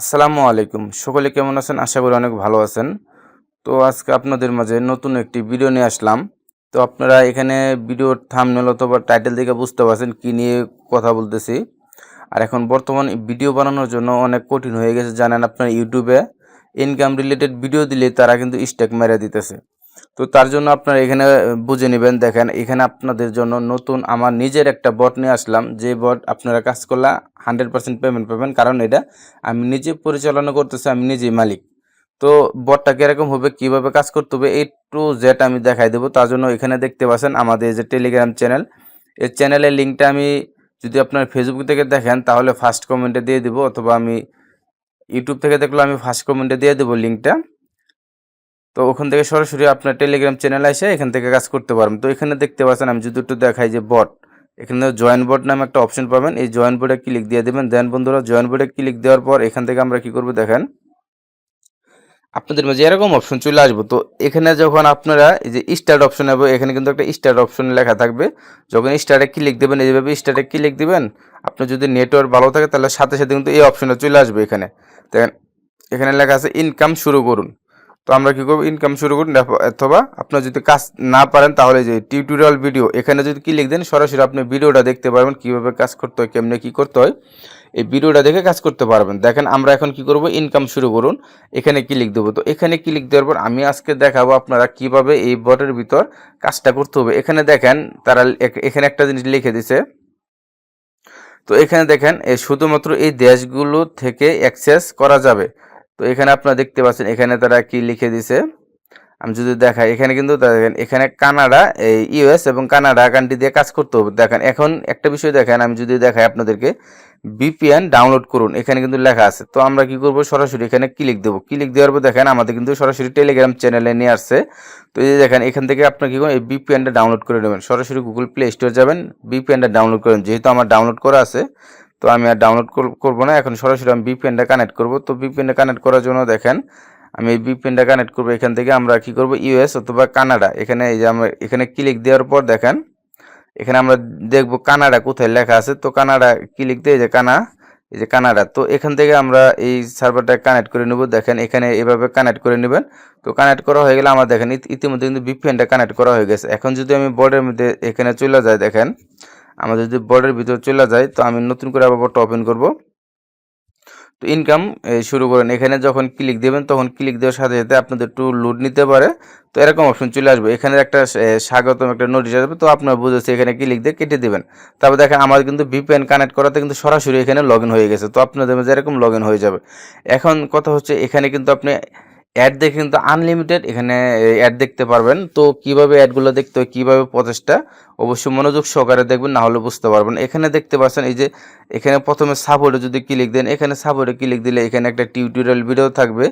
আসসালামু আলাইকুম। সকলে কেমন আছেন? আশা করি অনেক ভালো আছেন। তো আজকে আপনাদের মাঝে নতুন একটি ভিডিও নিয়ে আসলাম। তো আপনারা এখানে ভিডিওর থামনেল অথবা টাইটেল দেখে বুঝতে পারছেন কী নিয়ে কথা বলতেছি। আর এখন বর্তমান ভিডিও বানানোর জন্য অনেক কঠিন হয়ে গেছে। জানেন আপনার ইউটিউবে ইনকাম রিলেটেড ভিডিও দিলে তারা কিন্তু স্টেক মেরে দিতেছে। তো তার জন্য আপনারা এখানে বুঝে নেবেন, দেখেন, এখানে আপনাদের জন্য নতুন আমার নিজের একটা বট নিয়ে আসলাম। যে বট আপনারা কাজ করলে হান্ড্রেড পার্সেন্ট পেমেন্ট পাবেন। কারণ এটা আমি নিজে পরিচালনা করতেছি, আমি নিজেই মালিক। তো বটটা কীরকম হবে, কীভাবে কাজ করতে হবে এই টু জেড আমি দেখাই দেবো। তার জন্য এখানে দেখতে পাচ্ছেন আমাদের যে টেলিগ্রাম চ্যানেল এই চ্যানেলের লিঙ্কটা আমি যদি আপনার ফেসবুক থেকে দেখেন, তাহলে ফার্স্ট কমেন্টে দিয়ে দেবো। অথবা আমি ইউটিউব থেকে দেখলে আমি ফার্স্ট কমেন্টে দিয়ে দেবো লিঙ্কটা তো ওখান থেকে সরাসরি আপনার টেলিগ্রাম চ্যানেল এসে এখান থেকে কাজ করতে পারবেন। তো এখানে দেখতে পাচ্ছেন, আমি যদি একটু দেখাই যে বট এখানে জয়েন বোর্ড নামে একটা অপশন পাবেন। এই জয়েন বোর্ডে ক্লিক দিয়ে দেবেন। দেন বন্ধুরা জয়েন বোর্ডে ক্লিক দেওয়ার পর এখান থেকে আমরা কি করব দেখেন, আপনাদের মাঝে এরকম অপশন চলে আসব। তো এখানে যখন আপনারা এই যে স্টার্ট অপশন হবে এখানে কিন্তু একটা স্টার্ট অপশন লেখা থাকবে। যখন স্টার্টে ক্লিক দেবেন, এইভাবে স্টার্টে ক্লিক দিবেন, আপনার যদি নেটওয়ার্ক ভালো থাকে, তাহলে সাথে সাথে কিন্তু এই অপশনটা চলে আসবে এখানে। দেখেন, এখানে লেখা আছে ইনকাম শুরু করুন। তো আমরা কি করব? ইনকাম শুরু করুন অথবা আপনার যদি কাজ না পারেন, তাহলে যে টিউটোরিয়াল ভিডিও এখানে যদি ক্লিক দেন, সরাসরি আপনি ভিডিওটা দেখতে পারবেন, কীভাবে কাজ করতে হয়, কেমনে কি করতে হয়। এই ভিডিওটা দেখে কাজ করতে পারবেন। দেখেন, আমরা এখন কি করব? ইনকাম শুরু করুন, এখানে ক্লিক দেবো। তো এখানে ক্লিক দেওয়ার পর আমি আজকে দেখাবো আপনারা কীভাবে এই বটের ভিতর কাজটা করতে হবে। এখানে দেখেন, তারা এখানে একটা জিনিস লিখে দিছে। তো এখানে দেখেন শুধুমাত্র এই দেশগুলো থেকে অ্যাক্সেস করা যাবে। তো এখানে আপনারা দেখতে পাচ্ছেন, এখানে তারা কি লিখে দিছে? আমি যদি দেখাই, এখানে কিন্তু দেখেন, এখানে কানাডা, এই ইউএস এবং কানাডা কান্ট্রি দিয়ে কাজ করতে হবে। দেখেন, এখন একটা বিষয় দেখেন, আমি যদি দেখাই আপনাদেরকে বিপিএন ডাউনলোড করুন, এখানে কিন্তু লেখা আছে। তো আমরা কি করব? সরাসরি এখানে ক্লিক দেবো। ক্লিক দেওয়ার পর দেখেন, আমাদের কিন্তু সরাসরি টেলিগ্রাম চ্যানেলে নিয়ে আসছে। তো এই দেখেন, এখান থেকে আপনার কি করবেন এই বিপিএনটা ডাউনলোড করে নেবেন। সরাসরি গুগল প্লে স্টোর যাবেন বিপিএনটা ডাউনলোড করেন। যেহেতু আমার ডাউনলোড করা আছে তো আমি আর ডাউনলোড করব না। এখন সরাসরি আমি বিপিএনটা কানেক্ট করব। তো বিপিএনটা কানেক্ট করার জন্য দেখেন, আমি এই বিপিএনটা কানেক্ট করব। এখান থেকে আমরা কি করব? ইউএস অথবা কানাডা এখানে এই যে আমরা, এখানে ক্লিক দেওয়ার পর দেখেন, এখানে আমরা দেখব কানাডা কোথায় লেখা আছে। তো কানাডা ক্লিক দিয়ে যে কানা এই যে কানাডা তো এখান থেকে আমরা এই সার্ভারটা কানেক্ট করে নেব। দেখেন, এখানে এভাবে কানেক্ট করে নেবেন। তো কানেক্ট করা হয়ে গেলে আমার দেখেন, ইতি- ইতিমধ্যে কিন্তু বিপিএনটা কানেক্ট করা হয়ে গেছে। এখন যদি আমি বোর্ডের মধ্যে এখানে চলে যাই দেখেন আমরা যদি বোর্ডের ভিতরে চলে যাই তো আমি নতুন করে আবার বোর্ডটা ওপেন করব। তো ইনকাম শুরু করেন। এখানে যখন ক্লিক দেবেন, তখন ক্লিক দেওয়ার সাথে সাথে আপনাদের একটু লোড নিতে পারে। তো এরকম অপশন চলে আসবে। এখানে একটা স্বাগতম একটা নোটিশ আসবে। তো আপনার বুঝেছে এখানে ক্লিক দিয়ে কেটে দেবেন। তারপর দেখেন আমাদের কিন্তু ভিপিএন কানেক্ট করাতে কিন্তু সরাসরি এখানে লগ হয়ে গেছে। তো আপনাদের মাঝে এরকম লগ হয়ে যাবে। এখন কথা হচ্ছে, এখানে কিন্তু আপনি অ্যাড দেখে কিন্তু আনলিমিটেড এখানে অ্যাড দেখতে পারবেন। তো কীভাবে অ্যাডগুলো দেখতে হয়, কীভাবে প্রচেষ্টা অবশ্যই মনোযোগ সহকারে দেখবেন, না হলে বুঝতে পারবেন। এখানে দেখতে পাচ্ছেন, এই যে এখানে প্রথমে সাপোর্টে যদি ক্লিক দেন, এখানে সাপোর্টে ক্লিক দিলে এখানে একটা টিউটোরিয়াল ভিডিও থাকবে।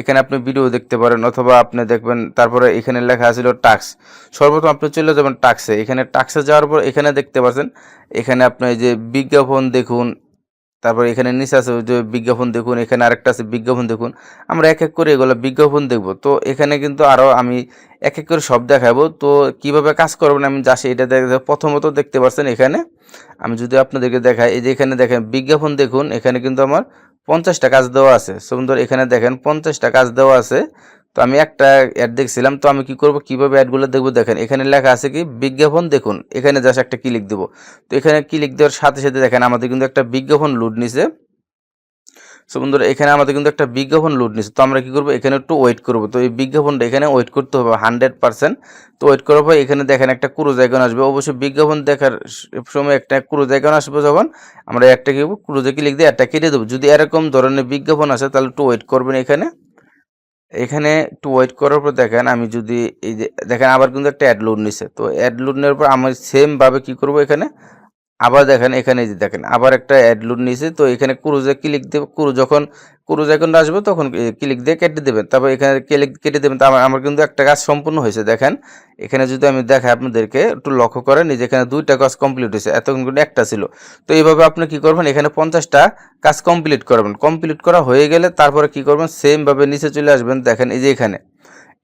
এখানে আপনি ভিডিও দেখতে পারেন, অথবা আপনি দেখবেন, তারপরে এখানে লেখা ছিল টাক্স সর্বপ্রথম আপনি চলে যাবেন টাক্সে এখানে টাক্সে যাওয়ার পর এখানে দেখতে পাচ্ছেন, এখানে আপনি যে বিজ্ঞাপন দেখুন তারপর এখানে নিচে আছে যে বিজ্ঞাপন দেখুন, এখানে আরেকটা আছে বিজ্ঞাপন দেখুন। আমরা এক এক করে এগুলো বিজ্ঞাপন দেখব। তো এখানে কিন্তু আরও আমি এক এক করে সব দেখাবো। তো কীভাবে কাজ করবেন আমি যাচ্ছি এটা দেখে প্রথমত দেখতে পাচ্ছেন এখানে। আমি যদি আপনাদেরকে দেখাই, এই যে এখানে দেখেন বিজ্ঞাপন দেখুন, এখানে কিন্তু আমার পঞ্চাশটা কাজ দেওয়া আছে। সুন্দর, এখানে দেখেন পঞ্চাশটা কাজ দেওয়া আছে। তো আমি একটা অ্যাড দেখছিলাম, তো আমি কি করব, কীভাবে অ্যাডগুলো দেখব দেখেন, এখানে লেখা আছে কি, বিজ্ঞাপন দেখুন, এখানে জাস্ট একটা ক্লিক দেবো। তো এখানে ক্লিক দেওয়ার সাথে সাথে দেখেন, আমাদের কিন্তু একটা বিজ্ঞাপন লুট নিছে। সো বন্ধুরা, এখানে আমাদের কিন্তু একটা বিজ্ঞাপন লুট নিচ্ছে তো আমরা কি করব, এখানে একটু ওয়েট করব। তো এই বিজ্ঞাপনটা এখানে ওয়েট করতে হবে হান্ড্রেড পার্সেন্ট তো ওয়েট করার পর এখানে দেখেন একটা ক্রুজ আইকন আসবে। অবশ্যই বিজ্ঞাপন দেখার সময় একটা ক্রুজ আইকন আসবে যখন, আমরা একটা কি ক্রুজে ক্লিক দিয়ে একটা কেটে দেবো। যদি এরকম ধরনের বিজ্ঞাপন আসে, তাহলে একটু ওয়েট করবেন এখানে। এখানে টু ওয়েট করার পর দেখেন আমি যদি এই যে, দেখেন আবার কিন্তু একটা অ্যাড লোড নিছে। তো অ্যাড লোড নেওয়ার পর আমি সেমভাবে কী কি করব এখানে? আবার দেখেন এখানে যে দেখেন, আবার একটা অ্যাড লোড নিয়েছে, তো এখানে ক্রুজে ক্লিক দেবে ক্রুজ যখন, ক্রুজ এখন আসবে তখন ক্লিক দিয়ে কেটে দেবেন। তারপর এখানে ক্লিক কেটে দেবেন, তো আমার কিন্তু একটা কাজ সম্পূর্ণ হয়েছে। দেখেন, এখানে যদি আমি দেখাই আপনাদেরকে, একটু লক্ষ্য করেন যে এখানে দুইটা কাজ কমপ্লিট হয়েছে, এতক্ষণ কিন্তু একটা ছিল। তো এইভাবে আপনি কি করবেন, এখানে পঞ্চাশটা কাজ কমপ্লিট করবেন। কমপ্লিট করা হয়ে গেলে তারপরে কি করবেন সেমভাবে নিচে চলে আসবেন। দেখেন এই যে এখানে।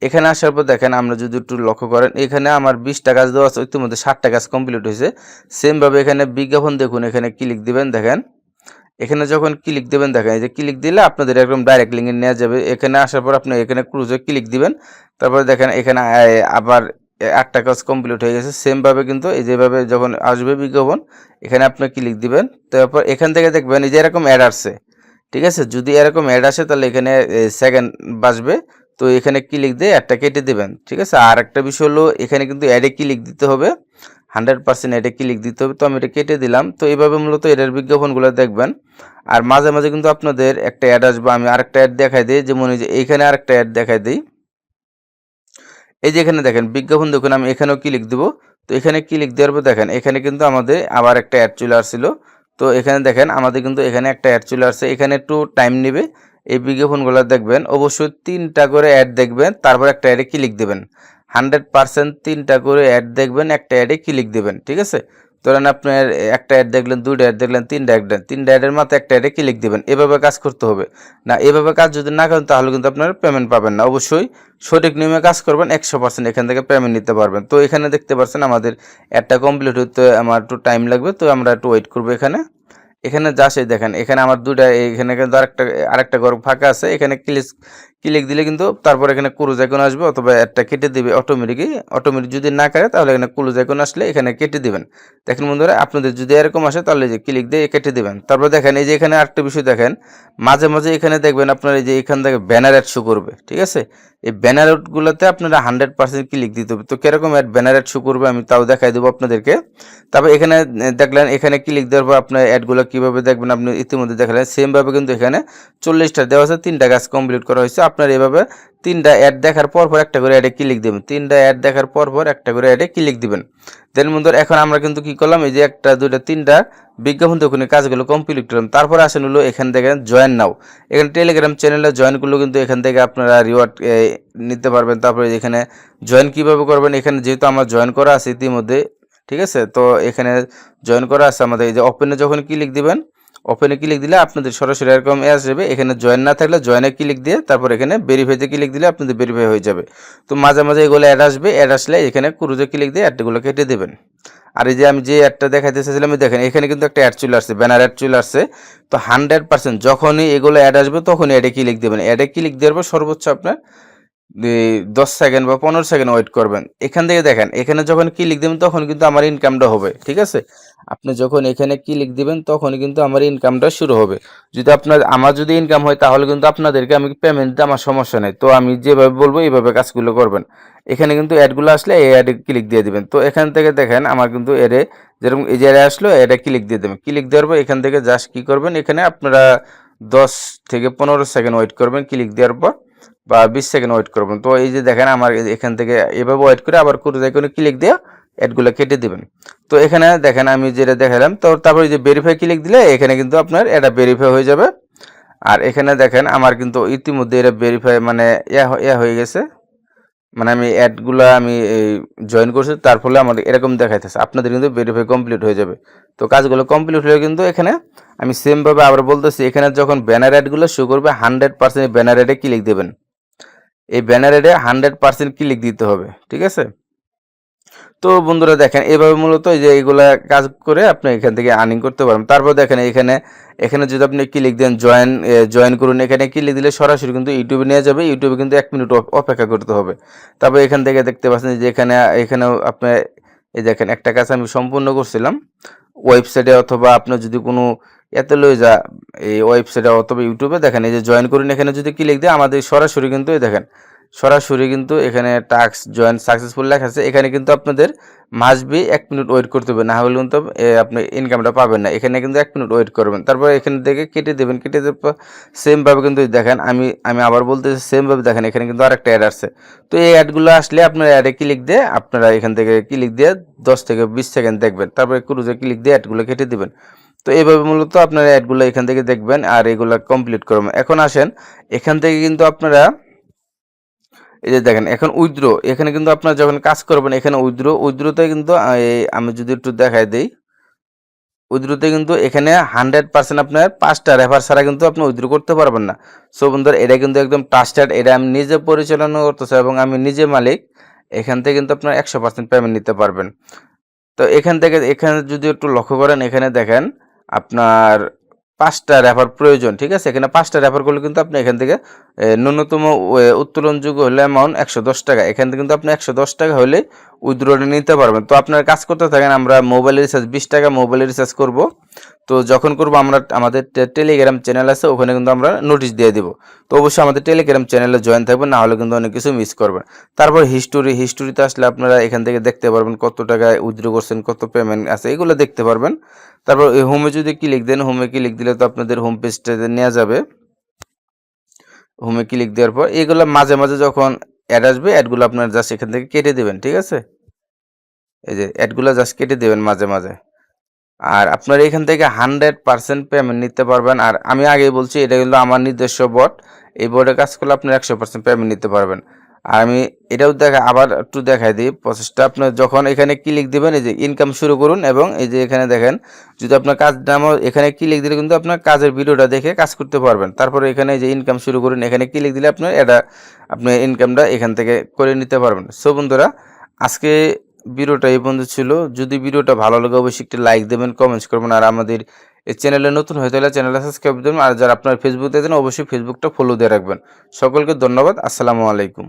এখানে আসার পর দেখেন আমরা যদি একটু লক্ষ্য করেন, এখানে আমার বিশটা কাজ দেওয়া আছে, ইতিমধ্যে ষাটটা কাজ কমপ্লিট হয়েছে। সেমভাবে এখানে বিজ্ঞাপন দেখুন, এখানে ক্লিক দিবেন, দেখেন। এখানে যখন ক্লিক দেবেন, দেখেন, এই যে ক্লিক দিলে আপনাদের একদম ডাইরেক্ট লিঙ্কে নেওয়া যাবে। এখানে আসার পর আপনি এখানে ক্রুজে ক্লিক দিবেন, তারপরে দেখেন এখানে আবার আটটা কাজ কমপ্লিট হয়ে গেছে। সেমভাবে কিন্তু এই যেভাবে যখন আসবে বিজ্ঞাপন, এখানে আপনি ক্লিক দিবেন, তারপর এখান থেকে দেখবেন এই যে এরকম অ্যাড আসছে। ঠিক আছে? যদি এরকম অ্যাড আসে, তাহলে এখানে সেকেন্ড বাজবে। তো এখানে ক্লিক দিয়ে অ্যাডটা কেটে দেবেন, ঠিক আছে? আর একটা বিষয় হলো, এখানে কিন্তু অ্যাডে ক্লিক দিতে হবে? হান্ড্রেড পার্সেন্ট অ্যাডে ক্লিক দিতে হবে? তো আমি এটা কেটে দিলাম। তো এইভাবে মূলত এটার বিজ্ঞাপনগুলো দেখবেন। আর মাঝে মাঝে কিন্তু আপনাদের একটা অ্যাড আসবে, আমি আরেকটা অ্যাড দেখাই দিই। যেমন এই যে এইখানে আরেকটা অ্যাড দেখাই দিই। এই যে এখানে দেখেন, বিজ্ঞাপন দেখুন, আমি এখানেও কি ক্লিক দিব? তো এখানে ক্লিক দেওয়ার পর দেখেন, এখানে কিন্তু আমাদের আবার একটা অ্যাড চলে আসছিল। তো এখানে দেখেন, আমাদের কিন্তু এখানে একটা অ্যাড চলে আসছে। এখানে একটু টাইম নেবে। এই বিজ্ঞাপনগুলো দেখবেন, অবশ্যই তিনটা করে অ্যাড দেখবেন, তারপর একটা অ্যাডে ক্লিক দেবেন। হান্ড্রেড পার্সেন্ট তিনটা করে অ্যাড দেখবেন, একটা অ্যাডে ক্লিক দেবেন, ঠিক আছে? ধরেন আপনার একটা অ্যাড দেখলেন, দুইটা অ্যাড দেখলেন, তিনটা অ্যাড দেন তিনটা অ্যাডের মাথায় একটা অ্যাডে ক্লিক দেবেন। এভাবে কাজ করতে হবে। না, এভাবে কাজ যদি না করেন, তাহলে কিন্তু আপনারা পেমেন্ট পাবেন না। অবশ্যই সঠিক নিয়মে কাজ করবেন, একশো পার্সেন্ট এখান থেকে পেমেন্ট নিতে পারবেন। তো এখানে দেখতে পাচ্ছেন আমাদের অ্যাডটা কমপ্লিট হতে আমার একটু টাইম লাগবে, তো আমরা একটু ওয়েট করব এখানে। এখানে যা দেখেন, এখানে আমার দুটা এখানে কিন্তু আরেকটা আরেকটা ঘর ফাঁকা আছে, এখানে ক্লিক ক্লিক দিলে কিন্তু তারপর এখানে ক্রুজ আইকন আসবে অথবা একটা কেটে দিবে অটোমেটিকই অটোমেটিক যদি না করে তাহলে এখানে ক্রুজ আইকন আসলে এখানে কেটে দিবেন। দেখেন বন্ধুরা, আপনাদের যদি এরকম আসে, তাহলে যে ক্লিক দিয়ে কেটে দিবেন। তারপর দেখেন, এই যে এখানে আরেকটা বিষয় দেখেন, মাঝে মাঝে এখানে দেখবেন আপনার এই যে এখান থেকে ব্যানার অ্যাড শো করবে, ঠিক আছে? এই ব্যানার অ্যাডগুলোতে আপনারা হান্ড্রেড পার্সেন্ট ক্লিক দিতে হবে। তো কীরকম অ্যাড ব্যানার অ্যাড শো করবে আমি তাও দেখাই দেবো আপনাদেরকে। তারপর এখানে দেখলেন, এখানে ক্লিক দেওয়ার পর আপনার অ্যাডগুলো কীভাবে দেখবেন আপনি ইতিমধ্যে দেখালেন। সেমভাবে কিন্তু এখানে চল্লিশটা দেওয়া আছে, তিনটা কাজ কমপ্লিট করা হয়েছে। আপনার এভাবে তিনটা অ্যাড দেখার পর পর একটা করে অ্যাডে ক্লিক দেবেন। তিনটা অ্যাড দেখার পর পর একটা করে অ্যাডে ক্লিক দিবেন। দেন বন্ধুরা, এখন আমরা কিন্তু কি করলাম, এই যে একটা, দুইটা, তিনটা বিজ্ঞাপন তখন কাজগুলো কমপ্লিট করলাম। তারপরে আসেন হলো এখান থেকে জয়েন নাও এখানে টেলিগ্রাম চ্যানেলে জয়েন করলেও কিন্তু এখান থেকে আপনারা রিওয়ার্ড নিতে পারবেন। তারপরে এখানে জয়েন কীভাবে করবেন? এখানে যেহেতু আমার জয়েন করা আছে ইতিমধ্যে, ঠিক আছে? তো এখানে জয়েন করা আছে আমাদের এই যে ওপেনে যখন ক্লিক দিবেন ওপেনে ক্লিক দিলে আপনাদের সরাসরি এরকম এ আসবে। এখানে জয়েন না থাকলে জয়েনে ক্লিক দিয়ে তারপর এখানে ভেরিফাইতে ক্লিক দিলে আপনাদের ভেরিফাই হয়ে যাবে। তো মাঝে মাঝে এগুলো অ্যাড আসবে। অ্যাড আসলে এখানে ক্রুজে ক্লিক দিয়ে অ্যাডগুলো কেটে দেবেন। আর এই যে আমি যে অ্যাডটা দেখাইতে চাইছিলাম দেখেন, এখানে কিন্তু একটা অ্যাড চলে আসছে ব্যানার অ্যাড চলে আসছে। তো হান্ড্রেড পার্সেন্ট যখনই এগুলো অ্যাড আসবে, তখনই অ্যাডে ক্লিক দেবেন। অ্যাডে ক্লিক দেওয়ার পর সর্বোচ্চ আপনার দশ সেকেন্ড বা পনেরো সেকেন্ড ওয়েট করবেন। এখান থেকে দেখেন, এখানে যখন ক্লিক দেবেন, তখন কিন্তু আমার ইনকামটা হবে, ঠিক আছে? আপনি যখন এখানে ক্লিক দিবেন, তখন কিন্তু আমার ইনকামটা শুরু হবে। যদি আপনার, আমার যদি ইনকাম হয়, তাহলে কিন্তু আপনাদেরকে আমি পেমেন্ট আমার সমস্যা নেই। তো আমি যেভাবে বলব, এইভাবে কাজগুলো করবেন। এখানে কিন্তু অ্যাডগুলো আসলে এই অ্যাডে ক্লিক দিয়ে দিবেন। তো এখান থেকে দেখেন, আমার কিন্তু এডে যেরকম, এই যে আসলো এটা ক্লিক দিয়ে দেবেন। ক্লিক দেওয়ার পর এখান থেকে জাস্ট কী করবেন? এখানে আপনারা দশ থেকে পনেরো সেকেন্ড ওয়েট করবেন ক্লিক দেওয়ার পর। বা বিশ সেকেন্ড ওয়েট করবেন তো এই যে দেখেন আমার এখান থেকে এভাবে ওয়েট করে আবার করে কোনো ক্লিক দিয়ে অ্যাডগুলো কেটে দিবেন। তো এখানে দেখেন আমি যেটা দেখালাম, তো তারপরে যে ভেরিফাই ক্লিক দিলে এখানে কিন্তু আপনার এটা ভেরিফাই হয়ে যাবে। আর এখানে দেখেন আমার কিন্তু ইতিমধ্যে এটা ভেরিফাই মানে ইয়া হয়ে গেছে। মানে আমি অ্যাডগুলো আমি জয়েন করছি, তার ফলে আমাদের এরকম দেখাইতেছে। আপনাদের কিন্তু ভেরিফাই কমপ্লিট হয়ে যাবে। তো কাজগুলো কমপ্লিট হলে কিন্তু এখানে আমি সেমভাবে আবার বলতেছি, এখানে যখন ব্যানার অ্যাডগুলো শো করবে হান্ড্রেড পার্সেন্ট ব্যানার অ্যাডে ক্লিক দেবেন। এই ব্যানার হান্ড্রেড পার্সেন্ট ক্লিক দিতে হবে, ঠিক আছে? তো বন্ধুরা দেখেন, এভাবে মূলত যে এইগুলা কাজ করে আপনি এখান থেকে আর্নিং করতে পারবেন। তারপর দেখেন, এখানে এখানে যদি আপনি ক্লিক দেন জয়েন জয়েন করুন, এখানে ক্লিক দিলে সরাসরি কিন্তু ইউটিউবে নিয়ে যাবে ইউটিউবে কিন্তু এক মিনিট অপেক্ষা করতে হবে। তারপর এখান থেকে দেখতে পাচ্ছেন যে এখানে, এখানেও আপনি, এই দেখেন একটা কাজ আমি সম্পূর্ণ করছিলাম। ওয়েবসাইটে অথবা আপনার যদি কোনো এতে লয়ে যা, এই ওয়েবসাইটে অথবা ইউটিউবে দেখেন, এই যে জয়েন করুন, এখানে যদি ক্লিক দেয়, আমাদের সরাসরি কিন্তু দেখেন সরাসরি কিন্তু এখানে টাস্ক জয়েন সাকসেসফুল লেখা আছে। এখানে কিন্তু আপনাদের মাসবি এক মিনিট ওয়েট করতে হবে, না হলে কিন্তু আপনি ইনকামটা পাবেন না। এখানে কিন্তু এক মিনিট ওয়েট করবেন। তারপর এখান থেকে কেটে দেবেন, কেটে দেওয়ার পর সেমভাবে কিন্তু দেখেন, আমি আমি আবার বলতেছি সেমভাবে দেখেন, এখানে কিন্তু আরেকটা অ্যাড আসছে। তো এই অ্যাডগুলো আসলে আপনার অ্যাডে ক্লিক দিয়ে আপনারা এখান থেকে ক্লিক দিয়ে দশ থেকে বিশ সেকেন্ড দেখবেন। তারপরে ক্রুজে ক্লিক দিয়ে অ্যাডগুলো কেটে দেবেন। তো এইভাবে মূলত আপনারা অ্যাডগুলো এখান থেকে দেখবেন আর এগুলো কমপ্লিট করবেন। এখন আসেন, এখান থেকে কিন্তু আপনারা এই যে দেখেন, এখন উইথড্র, এখানে কিন্তু আপনার যখন কাজ করবেন, এখানে উইথড্র, উইথড্রতে কিন্তু আমি যদি একটু দেখাই দিই, উইথড্রতে কিন্তু এখানে হান্ড্রেড পার্সেন্ট আপনার পাঁচটা রেফার ছাড়া কিন্তু আপনি উইথড্র করতে পারবেন না। সো বন্ধুরা, এটা কিন্তু একদম ট্রাস্টেড এটা আমি নিজে পরিচালনা করতেছি এবং আমি নিজে মালিক, এখান থেকে কিন্তু আপনার একশো পার্সেন্ট পেমেন্ট নিতে পারবেন। তো এখান থেকে, এখানে যদি একটু লক্ষ্য করেন, এখানে দেখেন, আপনার পাঁচটা রেফার প্রয়োজন, ঠিক আছে? এখানে পাঁচটা রেফার করলে কিন্তু আপনি এখান থেকে ন্যূনতম উত্তোলনযোগ্য হলে অ্যামাউন্ট একশো দশ টাকা। এখান থেকে কিন্তু আপনি একশো দশ টাকা হলে উইথড্রটা নিতে পারবেন। তো আপনার কাজ করতে থাকেন, আমরা মোবাইল রিচার্জ বিশ টাকা মোবাইল রিচার্জ করব। তো যখন করব আমরা আমাদের টেলিগ্রাম চ্যানেল আছে, ওখানে কিন্তু আমরা নোটিশ দিয়ে দিব। তো অবশ্যই আমাদের টেলিগ্রাম চ্যানেলে জয়েন থাকবেন, না হলে কিন্তু অনেক কিছু মিস করবেন। তারপর হিস্টোরি হিস্টোরিতে আসলে আপনারা এখান থেকে দেখতে পারবেন কত টাকায় উইথড্র করছেন, কত পেমেন্ট আছে, এগুলো দেখতে পারবেন। তারপর হোমে যদি ক্লিক দেন হোমে ক্লিক দিলে তো আপনাদের হোম পেজটাতে নেওয়া যাবে। হোমে ক্লিক দেওয়ার পর এগুলো মাঝে মাঝে যখন অ্যাড আসবে অ্যাডগুলো আপনার জাস্ট এখান থেকে কেটে দেবেন, ঠিক আছে? এই যে অ্যাডগুলো জাস্ট কেটে দেবেন মাঝে মাঝে। আর আপনার এখান থেকে হান্ড্রেড পার্সেন্ট পেমেন্ট নিতে পারবেন। আর আমি আগেই বলছি, এটা কিন্তু আমার নিজস্ব বট এই বোর্ডে কাজ করলে আপনি একশো পার্সেন্ট পেমেন্ট নিতে পারবেন। আর আমি এটাও দেখা, আবার একটু দেখাই দিই প্রসেসটা আপনার যখন এখানে ক্লিক দিবেন, এই যে ইনকাম শুরু করুন এবং এই যে এখানে দেখেন, যদি আপনার কাজ নামও এখানে ক্লিক দিলে কিন্তু আপনার কাজের ভিডিওটা দেখে কাজ করতে পারবেন। তারপরে এখানে যে ইনকাম শুরু করুন, এখানে ক্লিক দিলে আপনার এটা, আপনি ইনকামটা এখান থেকে করে নিতে পারবেন। সো বন্ধুরা, আজকে ভিডিওটা এই পর্যন্ত ছিল। যদি ভিডিওটা ভালো লাগে, অবশ্যই একটি লাইক দেবেন কমেন্টস করবেন, আর আমাদের এই চ্যানেলে নতুন হয়ে তাহলে চ্যানেলটা সাবস্ক্রাইব দেবেন আর যারা আপনার ফেসবুকে দেখেন অবশ্যই ফেসবুকটা ফলো দিয়ে রাখবেন। সকলকে ধন্যবাদ, আসসালামু আলাইকুম।